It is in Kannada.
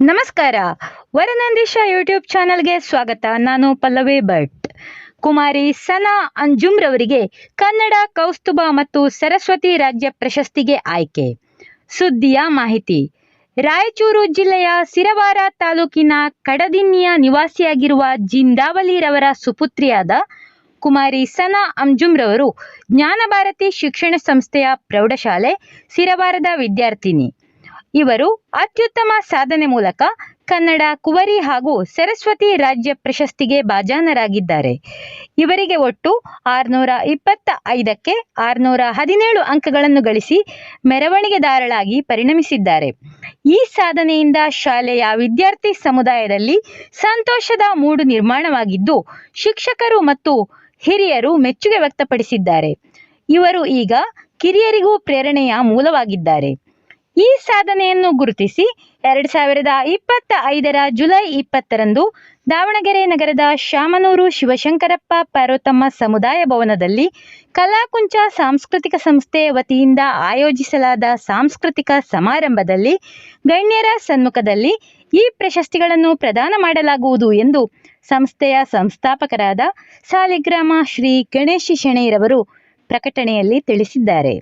ನಮಸ್ಕಾರ. ವರನಂದೀಶ ಯೂಟ್ಯೂಬ್ ಚಾನಲ್ಗೆ ಸ್ವಾಗತ. ನಾನು ಪಲ್ಲವಿ ಭಟ್. ಕುಮಾರಿ ಸನಾ ಅಂಜುಮ್ರವರಿಗೆ ಕನ್ನಡ, ಕೌಸ್ತುಭ ಮತ್ತು ಸರಸ್ವತಿ ರಾಜ್ಯ ಪ್ರಶಸ್ತಿಗೆ ಆಯ್ಕೆ. ಸುದ್ದಿಯ ಮಾಹಿತಿ. ರಾಯಚೂರು ಜಿಲ್ಲೆಯ ಸಿರವಾರ ತಾಲೂಕಿನ ಕಡದಿನ್ನಿಯ ನಿವಾಸಿಯಾಗಿರುವ ಜಿಂದಾವಲಿರವರ ಸುಪುತ್ರಿಯಾದ ಕುಮಾರಿ ಸನಾ ಅಂಜುಮ್ರವರು ಜ್ಞಾನಭಾರತಿ ಶಿಕ್ಷಣ ಸಂಸ್ಥೆಯ ಪ್ರೌಢಶಾಲೆ ಸಿರವಾರದ ವಿದ್ಯಾರ್ಥಿನಿ. ಇವರು ಅತ್ಯುತ್ತಮ ಸಾಧನೆ ಮೂಲಕ ಕನ್ನಡ, ಕುವರಿ ಹಾಗೂ ಸರಸ್ವತಿ ರಾಜ್ಯ ಪ್ರಶಸ್ತಿಗೆ ಭಾಜನರಾಗಿದ್ದಾರೆ. ಇವರಿಗೆ ಒಟ್ಟು ಆರುನೂರ ಇಪ್ಪತ್ತ ಐದಕ್ಕೆ ಆರುನೂರ ಹದಿನೇಳು ಅಂಕಗಳನ್ನು ಗಳಿಸಿ ಮೆರವಣಿಗೆದಾರಳಾಗಿ ಪರಿಣಮಿಸಿದ್ದಾರೆ. ಈ ಸಾಧನೆಯಿಂದ ಶಾಲೆಯ ವಿದ್ಯಾರ್ಥಿ ಸಮುದಾಯದಲ್ಲಿ ಸಂತೋಷದ ಮೂಡು ನಿರ್ಮಾಣವಾಗಿದ್ದು, ಶಿಕ್ಷಕರು ಮತ್ತು ಹಿರಿಯರು ಮೆಚ್ಚುಗೆ ವ್ಯಕ್ತಪಡಿಸಿದ್ದಾರೆ. ಇವರು ಈಗ ಕಿರಿಯರಿಗೂ ಪ್ರೇರಣೆಯ ಮೂಲವಾಗಿದ್ದಾರೆ. ಈ ಸಾಧನೆಯನ್ನು ಗುರುತಿಸಿ ಎರಡು ಸಾವಿರದ ಇಪ್ಪತ್ತ ಐದರ ಜುಲೈ ಇಪ್ಪತ್ತರಂದು ದಾವಣಗೆರೆ ನಗರದ ಶಾಮನೂರು ಶಿವಶಂಕರಪ್ಪ ಪಾರ್ವತಮ್ಮ ಸಮುದಾಯ ಭವನದಲ್ಲಿ ಕಲಾಕುಂಚ ಸಾಂಸ್ಕೃತಿಕ ಸಂಸ್ಥೆ ವತಿಯಿಂದ ಆಯೋಜಿಸಲಾದ ಸಾಂಸ್ಕೃತಿಕ ಸಮಾರಂಭದಲ್ಲಿ ಗಣ್ಯರ ಸನ್ಮುಖದಲ್ಲಿ ಈ ಪ್ರಶಸ್ತಿಗಳನ್ನು ಪ್ರದಾನ ಮಾಡಲಾಗುವುದು ಎಂದು ಸಂಸ್ಥೆಯ ಸಂಸ್ಥಾಪಕರಾದ ಸಾಲಿಗ್ರಾಮ ಶ್ರೀ ಗಣೇಶಿ ಶೆಣೆಯರವರು ಪ್ರಕಟಣೆಯಲ್ಲಿ ತಿಳಿಸಿದ್ದಾರೆ.